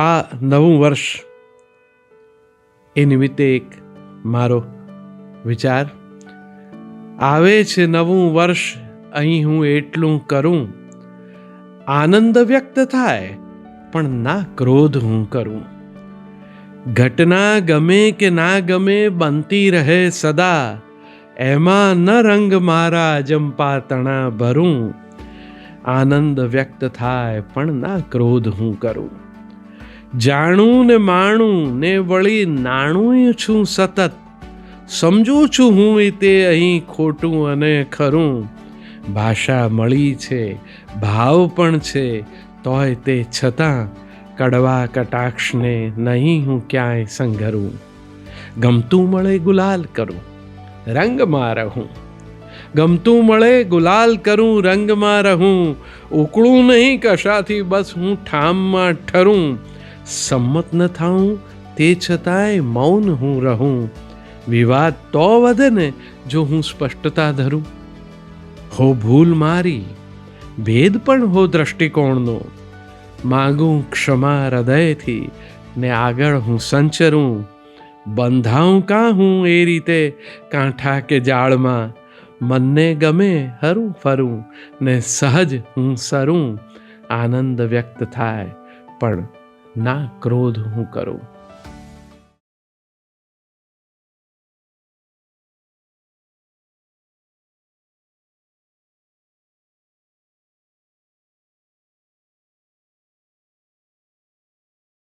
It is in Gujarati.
આ નવું વર્ષ એ નિમિત્તે એક મારો વિચાર આવે છે નવું વર્ષ અહીં હું એટલું કરું. આનંદ વ્યક્ત થાય, પણ ના ક્રોધ હું કરું. ઘટના ગમે કે ના ગમે બનતી રહે સદા, એમાં ન રંગ મારા અજંપા તણા ભરું. આનંદ વ્યક્ત થાય, પણ ના ક્રોધ હું કરું. જાણું ને માણું ને વળી નાણું છું સતત. સમજું છું હું તે અહીં ખોટું અને ખરું. ભાષા મળી છે, ભાવ પણ છે, તોય તે છતાં કડવા કટાક્ષને નહીં હું ક્યાંય સંઘરું. ગમતું મળે ગુલાલ કરું, રંગમાં રહું. ગમતું મળે ગુલાલ કરું, રંગમાં રહું. ઉકળું નહીં કશાથી, બસ હું ઠામમાં ઠરું. સંમત ન થાઉં તે છતાંય મૌન હું રહું વિવાદ તો વધે ને જો હું સ્પષ્ટતા ધરું હો ભૂલ મારી ભેદ પણ હો દ્રષ્ટિકોણનો માગું ક્ષમા હૃદયથી ને આગળ હું સંચરું બંધાઉં કાં હું એ રીતે કાંઠા કે જાળમાં મનને ગમે હરું ફરું ને સહજ હું સરું આનંદ વ્યક્ત થાય પણ ના ક્રોધ હું કરું.